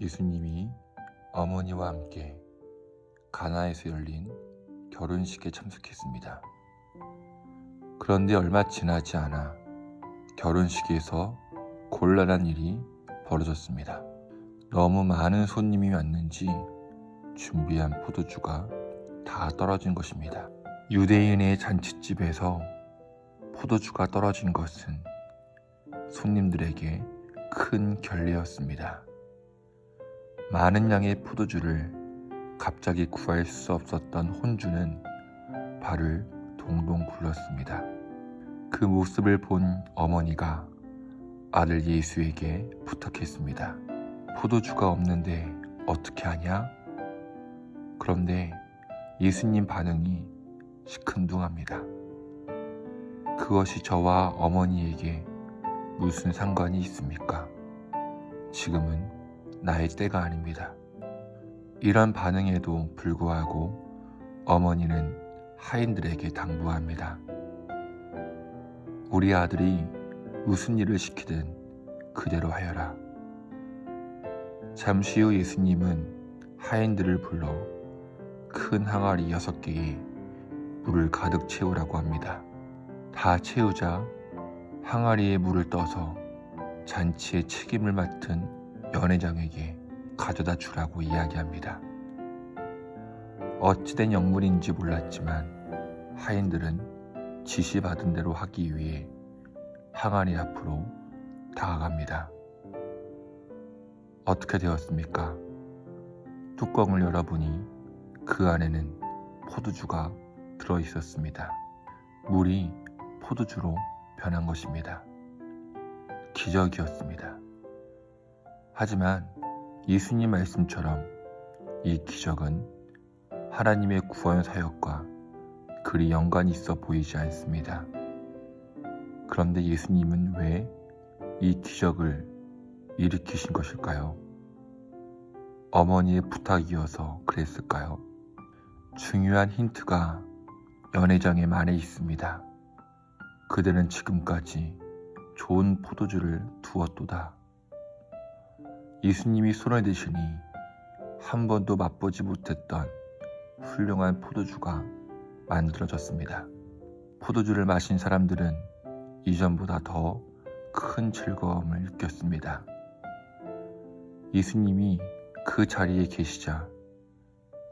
예수님이 어머니와 함께 가나에서 열린 결혼식에 참석했습니다. 그런데 얼마 지나지 않아 결혼식에서 곤란한 일이 벌어졌습니다. 너무 많은 손님이 왔는지 준비한 포도주가 다 떨어진 것입니다. 유대인의 잔치집에서 포도주가 떨어진 것은 손님들에게 큰 결례였습니다. 많은 양의 포도주를 갑자기 구할 수 없었던 혼주는 발을 동동 굴렀습니다. 그 모습을 본 어머니가 아들 예수에게 부탁했습니다. 포도주가 없는데 어떻게 하냐? 그런데 예수님 반응이 시큰둥합니다. 그것이 저와 어머니에게 무슨 상관이 있습니까? 지금은 나의 때가 아닙니다. 이런 반응에도 불구하고 어머니는 하인들에게 당부합니다. 우리 아들이 무슨 일을 시키든 그대로 하여라. 잠시 후 예수님은 하인들을 불러 큰 항아리 여섯 개에 물을 가득 채우라고 합니다. 다 채우자 항아리에 물을 떠서 잔치의 책임을 맡은 연회장에게 가져다 주라고 이야기합니다. 어찌된 영문인지 몰랐지만 하인들은 지시받은 대로 하기 위해 항아리 앞으로 다가갑니다. 어떻게 되었습니까? 뚜껑을 열어보니 그 안에는 포도주가 들어 있었습니다. 물이 포도주로 변한 것입니다. 기적이었습니다. 하지만 예수님 말씀처럼 이 기적은 하나님의 구원 사역과 그리 연관이 있어 보이지 않습니다. 그런데 예수님은 왜 이 기적을 일으키신 것일까요? 어머니의 부탁이어서 그랬을까요? 중요한 힌트가 연회장의 말에 있습니다. 그들은 지금까지 좋은 포도주를 두었도다. 예수님이 손을 대시니 한 번도 맛보지 못했던 훌륭한 포도주가 만들어졌습니다. 포도주를 마신 사람들은 이전보다 더 큰 즐거움을 느꼈습니다. 예수님이 그 자리에 계시자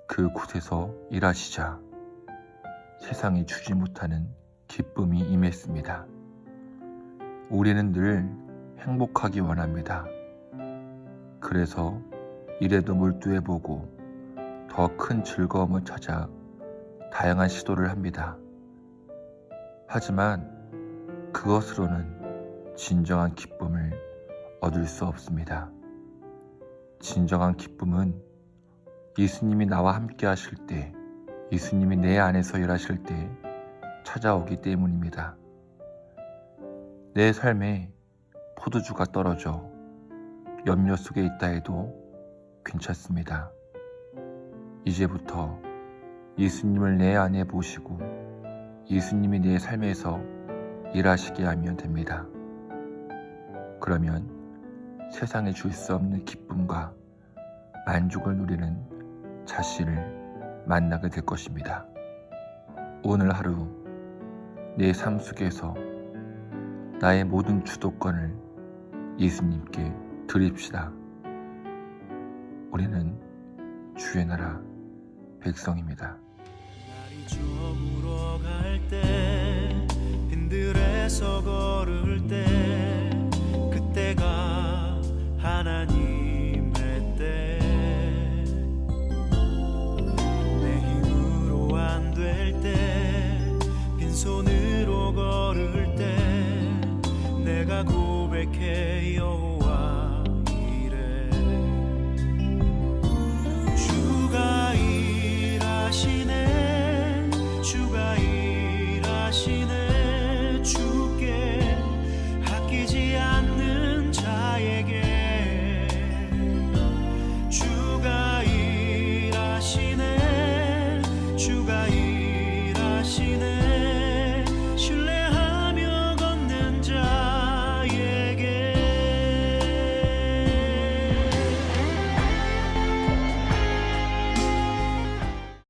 그 곳에서 일하시자 세상이 주지 못하는 기쁨이 임했습니다. 우리는 늘 행복하기 원합니다. 그래서 일에도 몰두해 보고 더 큰 즐거움을 찾아 다양한 시도를 합니다. 하지만 그것으로는 진정한 기쁨을 얻을 수 없습니다. 진정한 기쁨은 예수님이 나와 함께 하실 때, 예수님이 내 안에서 일하실 때 찾아오기 때문입니다. 내 삶에 포도주가 떨어져 염려 속에 있다 해도 괜찮습니다. 이제부터 예수님을 내 안에 모시고 예수님이 내 삶에서 일하시게 하면 됩니다. 그러면 세상에 줄 수 없는 기쁨과 만족을 누리는 자신을 만나게 될 것입니다. 오늘 하루 내 삶 속에서 나의 모든 주도권을 예수님께 드립시다. 우리는 주의 나라 백성입니다. 빈들에서 걸을 때 내가 고백해 여호와